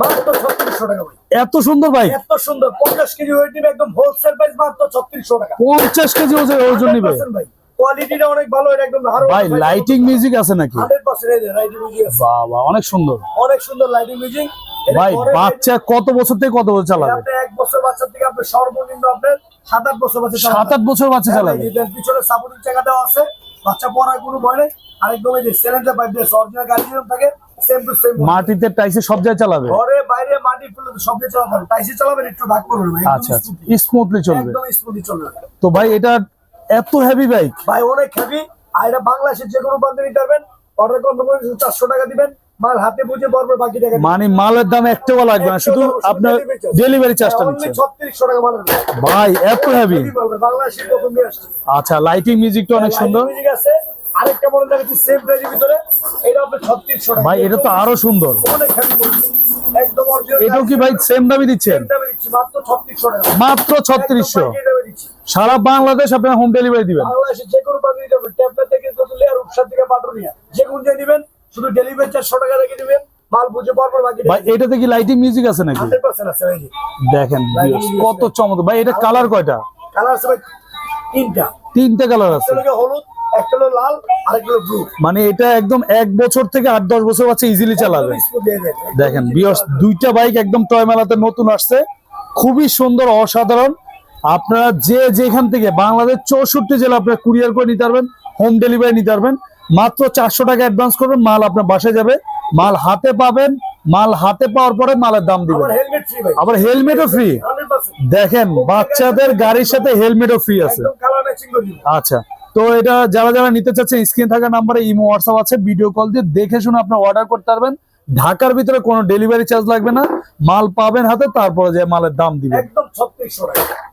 মাত্র ছত্রিশশো টাকা ভাই। এত সুন্দর বাইক এত সুন্দর। পঞ্চাশ কেজি ওয়েট নিবে একদম হোলসেল প্রাইস মাত্র ছত্রিশশো টাকা। পঞ্চাশ কেজি ওজন ওজন নিবে। ভাই। কোয়ালিটিটা অনেক ভালো এটা একদম ভাই লাইটিং মিউজিক আছে নাকি? লাইটিং মিউজিক আছে। বাবা অনেক সুন্দর। অনেক সুন্দর লাইটিং মিউজিক ভাই বাচ্চা কত বছর থেকে কত বছর চালাবে? আপনি এক বছর বাচ্চা থেকে আপনি সর্বনিম্ন সাত বছর বাচ্চা সাত আট বছর বাচ্চা হ্যাঁ চালাবে। পিছনে সাপোর্টিং দেওয়া আছে। বাচ্চা পড়ার কোনো ভয় নেই। আরেকদম এই যে সিলিন্ডার পাইপ দিয়ে অরিজিনাল গাড়ি থাকে মাটিতে টাইসে সব জায়গায় চালাবে? ঘরে বাইরে মাটি ফুলে সব চালাতে হবে। টাইসি চালাবেন একটু ভাগ করবেন ভাই, আচ্ছা আচ্ছা। স্মুথলি চলবে। একদম স্মুথলি চলবে। তো ভাই এটা এত হেভি বাইক ভাই অনেক হেভি আর এটা বাংলাদেশের যে কোনো প্রান্তে নিতে পারবেন। অর্ডার করতে করে চারশো টাকা দিবেন। মাল হাতে বুঝে পড়বে বাকি টাকা। মানে মালের দাম এক টাকা লাগবে না শুধু আপনার ডেলিভারি চার্জটা নিচ্ছে। ছত্রিশশো টাকা মালের ভাই এত হেভি বাংলাদেশের প্রথম নিয়ে আসছে। আচ্ছা লাইটিং মিউজিকটা অনেক সুন্দর। মিউজিক আছে। আরেকটা মডেল দেখাচ্ছি সেম প্রাইজের ভিতরে। এটা আপনার ছত্রিশশো ভাই এটা তো আরও সুন্দর। অনেক একদম এটাও কি ভাই সেম দিচ্ছেন? মাত্র ছত্রিশশো টাকা। মাত্র ছত্রিশশো। সারা বাংলাদেশ আপনার হোম ডেলিভারি দিবেন। বাংলাদেশের যে কোনো ট্যাবলেট থেকে যে কোন শুধু ডেলিভারি চারশো টাকা রেখে দিবেন। মাল বুঝে বাকি ভাই এটাতে কি লাইটিং মিউজিক আছে নাকি? আছে ভাই। দেখেন কত চমৎকার। ভাই এটা কালার কয়টা? কালার আছে ভাই তিনটা। তিনটে কালার আছে। হলুদ একটা হলো লাল আরেকটা হলো ব্লু মানে এটা একদম এক বছর থেকে আট দশ বছর বাচ্চা ইজিলি চালাবে। দেখেন বিয়স দুইটা বাইক একদম টয় মেলাতে নতুন আসছে। খুবই সুন্দর অসাধারণ। আপনারা যে যেখান থেকে বাংলাদেশ চৌষট্টি জেলা আপনারা কুরিয়ার করে নিতে পারবেন হোম ডেলিভারি নিতে পারবেন। মাত্র চারশো টাকা অ্যাডভান্স করবেন মাল আপনার বাসায় যাবে। মাল হাতে পাবেন মাল হাতে পাওয়ার পরে মালের দাম দিবেন। আবার হেলমেটও ফ্রি দেখেন বাচ্চাদের গাড়ির সাথে হেলমেটও ফ্রি আছে। আচ্ছা। তো এটা যারা যারা নিতে চাচ্ছে স্ক্রিন থাকা নাম্বারে ইমো হোয়াটসঅ্যাপ আছে ভিডিও কল দিয়ে দেখে শুনে আপনি অর্ডার করতে পারবেন। ঢাকার ভিতরে কোনো ডেলিভারি চার্জ লাগবে না। মাল পাবেন হাতে, তারপরে যে মালের দাম দিবেন। একদম ছত্রিশশো টাকা।